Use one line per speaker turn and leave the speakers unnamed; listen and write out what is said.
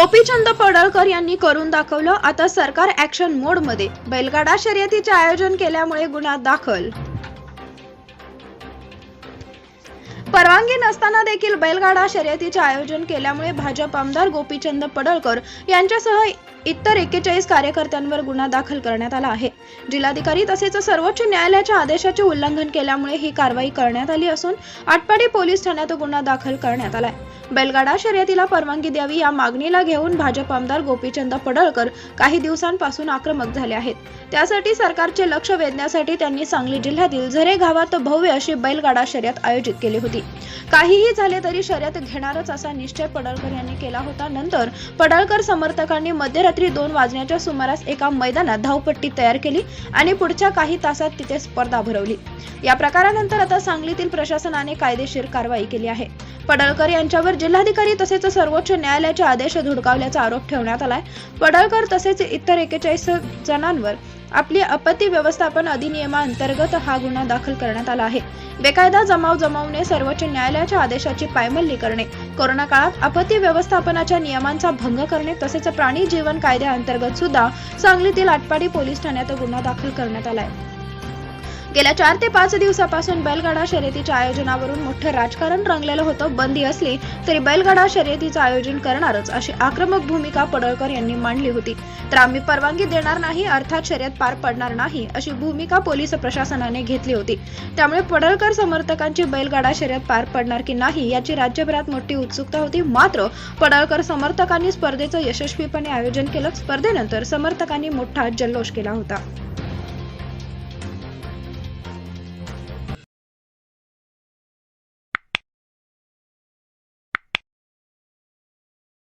गोपीचंद पडळकर यांनी करून दाखवलं आता सरकार ऍक्शन मोडमध्ये बैलगाडा शर्यतीचे आयोजन केल्यामुळे गुन्हा दाखल. परवानगी नसताना देखील बैलगाडा शर्यतीचे आयोजन केल्यामुळे भाजप आमदार गोपीचंद पडळकर यांच्यासह इतर एक्केचाळीस कार्यकर्त्यांवर गुन्हा दाखल करण्यात आला आहे. जिल्हाधिकारी तसेच सर्वोच्च न्यायालयाच्या आदेशाचे उल्लंघन केल्यामुळे ही कारवाई करण्यात आली असून आटपाडी पोलीस ठाण्यात गुन्हा दाखल करण्यात आलाय. बैलगाडा शर्यतीला परवानगी द्यावी या मागणीला घेऊन भाजप आमदार गोपीचंद पडळकर काही दिवसांपासून आक्रमक झाले आहेत. त्यासाठी सरकारचे लक्ष वेधण्यासाठी त्यांनी सांगली जिल्ह्यातील झरे गावात भव्य अशी बैलगाडा शर्यत आयोजित केली होती. काहीही झाले तरी शर्यत घेणारच असा निश्चय पडळकर यांनी केला होता. नंतर पडळकर समर्थकांनी मध्य रात्री दोन वाजण्याच्या सुमारास एका मैदानात धावपट्टी तयार केली आणि पुढच्या काही तासात तिथे स्पर्धा भरवली. या प्रकारानंतर आता सांगलीतील प्रशासनाने कायदेशीर कारवाई केली आहे. पडळकर यांच्यावर जिल्हाधिकारी तसेच सर्वोच्च न्यायालयाचे आदेश धुडकावल्याचा आरोप ठेवण्यात आलाय. पडळकर तसेच इतर एकेचाळीस जणांवर आपली आपत्ती व्यवस्थापन अधिनियमाअंतर्गत हा गुन्हा दाखल करण्यात आला आहे. बेकायदा जमाव जमावणे सर्वोच्च न्यायालयाच्या आदेशाची पायमल्ली करणे कोरोना काळात आपत्ती व्यवस्थापनाच्या नियमांचा भंग करणे तसेच प्राणी जीवन कायद्याअंतर्गत सुद्धा सांगलीतील आटपाडी पोलीस ठाण्यात गुन्हा दाखल करण्यात आला आहे गेल्या चार ते पाच दिवसापासून बैलगाडा शर्यतीच्या आयोजनावरून मोठं राजकारण रंगलेलं होतं. बंदी असली तरी बैलगाडा शर्यतीचं आयोजन करणारच अशी आक्रमक भूमिका पडळकर यांनी मांडली होती. तर आम्ही परवानगी देणार नाही अर्थात शर्यत पार पडणार नाही अशी भूमिका पोलीस प्रशासनाने घेतली होती. त्यामुळे पडळकर समर्थकांची बैलगाडा शर्यत पार पडणार की नाही याची राज्यभरात मोठी उत्सुकता होती. मात्र पडळकर समर्थकांनी स्पर्धेचं यशस्वीपणे आयोजन केलं. स्पर्धेनंतर समर्थकांनी मोठा जल्लोष केला होता.